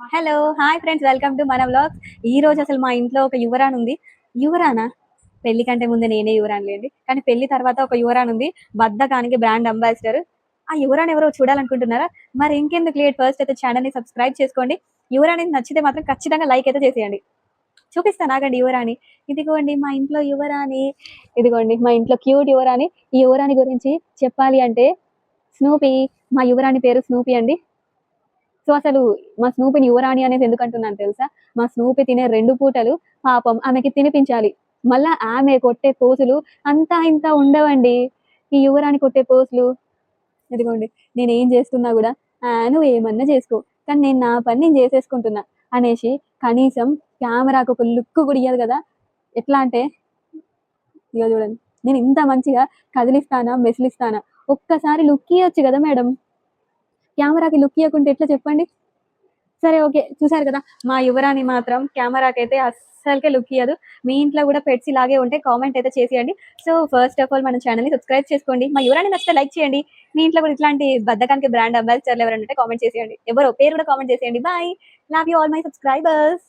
Hello hi friends welcome to మన vlogs ఈ రోజు అసలు మా ఇంట్లో ఒక యువరాన్ ఉంది. యువరానా పెళ్ళి కంటే ముందు నేనే యువరాన్ లేండి. కానీ పెళ్ళి తర్వాత ఒక యువరాన్ ఉంది బద్దకానికి బ్రాండ్ అంబాసిడర్ ఆ యువరాన్ ఎవరో చూడాలనుకుంటున్నారా? మరి ఇంకెందుకు లేట్? ఫస్ట్ అయితే ఛానల్ని సబ్స్క్రైబ్ చేసుకోండి. యువరాని నచ్చితే మాత్రం ఖచ్చితంగా లైక్ అయితే చేసేయండి. చూపిస్తాను ఆగండి యువరాణి. ఇదిగోండి మా ఇంట్లో యువరాణి. ఇదిగోండి మా ఇంట్లో క్యూట్ యువరాణి. ఈ యువరాణి గురించి చెప్పాలి అంటే స్నూపీ మా యువరాణి పేరు స్నూపీ అండి. సో అసలు మా స్నూపిని యువరాణి అనేది ఎందుకు అంటున్నాను తెలుసా? మా స్నూపి తినే రెండు పూటలు పాపం ఆమెకి తినిపించాలి. మళ్ళా ఆమె కొట్టే పోసులు అంతా ఇంత ఉండవండి. ఈ యువరాణి కొట్టే పోసులు. ఇదిగోండి నేను ఏం చేస్తున్నా కూడా "ఆ, నువ్వు ఏమన్నా చేసుకో. కానీ నేను నా పని నేను చేసేసుకుంటున్నా అనేసి కనీసం కెమెరాకు ఒక లుక్ కూడా ఇయ్యదు కదా. ఎట్లా అంటే ఇక చూడండి నేను ఇంత మంచిగా కదిలిస్తానా మెసిలిస్తానా? ఒక్కసారి లుక్ ఇవ్వచ్చు కదా మేడం. కెమెరాకి లుక్ ఇవ్వకుంటే ఎట్లా చెప్పండి? సరే ఓకే. చూసారు కదా మా యువరాణి మాత్రం కెమెరాకి అయితే అస్సలకే లుక్ ఇవ్వదు మీ ఇంట్లో కూడా పెట్స్ ఇలాగే ఉంటే కామెంట్ అయితే చేసేయండి. సో ఫస్ట్ ఆఫ్ ఆల్ మన ఛానల్ని సబ్స్క్రైబ్ చేసుకోండి. మా యువరాణి నచ్చితే లైక్ చేయండి. మీ ఇంట్లో కూడా ఇట్లాంటి బద్దకానికి బ్రాండ్ అంబాసిడర్లు ఎవరైనా ఉంటే కామెంట్ చేసేయండి. ఎవరో పేరు కూడా కామెంట్ చేసేయండి. Bye love you all my subscribers